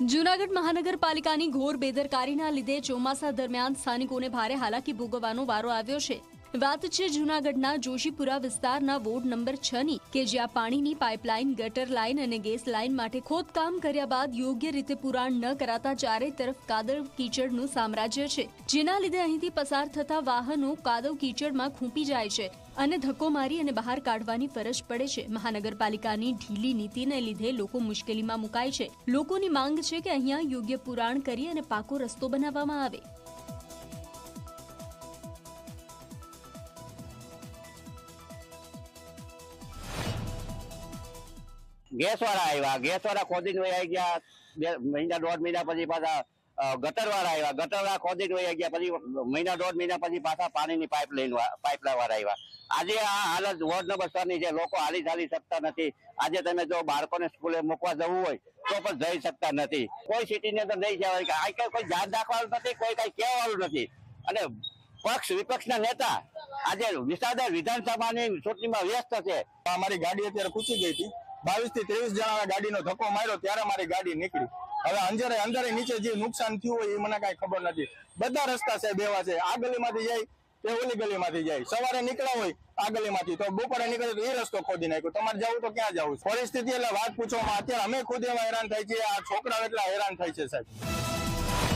જૂનાગઢ મહાનગરપાલિકાની ઘોર બેદરકારીના લીધે ચોમાસા દરમિયાન સ્થાનિકોને ભારે હાલાકી ભોગવવાનો વારો આવ્યો છે. વાત છે જૂનાગઢના જોશીપુરા વિસ્તારના વોર્ડ નંબર છ ની કે જ્યાં પાણીની પાઇપલાઇન, ગટર લાઇન અને ગેસ લાઇન માટે ખોદકામ કર્યા બાદ યોગ્ય રીતે પુરાણ ન કરાતા ચારે તરફ કાદવ કીચડનું સામ્રાજ્ય છે. જેના લીધે અહીંથી પસાર થતા વાહનો કાદવ કીચડમાં ખૂંપી જાય છે અને ધક્કો મારી અને બહાર કાઢવાની ફરજ પડે છે. મહાનગરપાલિકાની ઢીલી નીતિને લીધે લોકો મુશ્કેલીમાં મુકાય છે. લોકોની માંગ છે કે અહીંયા યોગ્ય પુરાણ કરી અને પાકો રસ્તો બનાવવામાં આવે. ગેસ વાળા આવ્યા ગેસ વાળા ખોદીને વહી ગયા. બે મહિના, દોઢ મહિના પછી પાછા ગટર વાળા આવ્યા ગટર વાળા ખોદીને ગયા. પછી મહિના, દોઢ મહિના પછી પાછા પાણીની પાઇપ લાઈન પાઇપલાઈન વાળા આવ્યા આજે આ હાલત વોર્ડ નંબર છ ની છે. લોકો હાલી ચાલી શકતા નથી. આજે તમે જો બાળકોને સ્કૂલે મૂકવા જવું હોય, તો પણ જઈ શકતા નથી. કોઈ સિટીની અંદર નહીં જવાય આ કઈ કોઈ ધ્યાન રાખવાનું નથી, કોઈ કઈ કહેવાનું નથી. અને પક્ષ, વિપક્ષના નેતા આજે વિસાદર વિધાનસભાની ચૂંટણીમાં વ્યસ્ત છે. અમારી ગાડી અત્યારે ખૂચી ગઈ હતી. બાવીસથી ત્રેવીસ જણા ગાડીનો ધક્કો માર્યો ત્યારે મારી ગાડી નીકળી. હવે અંજારે અંદરે નીચે જે નુકસાન થયું હોય એ મને કઈ ખબર નથી. બધા રસ્તા સાહેબ એવા છે. આ ગલીમાંથી જાય તે ઓલી ગલીમાંથી જાય. સવારે નીકળ્યા હોય આ ગલીમાંથી. તો બપોરે નીકળે તો એ રસ્તો ખોદી નાખ્યો. તમારે જવું તો ક્યાં જવું? પરિસ્થિતિ એટલે વાત પૂછવામાં અત્યારે અમે ખુદ એવા હેરાન થાય છે આ છોકરાઓ એટલા હેરાન થાય છે સાહેબ.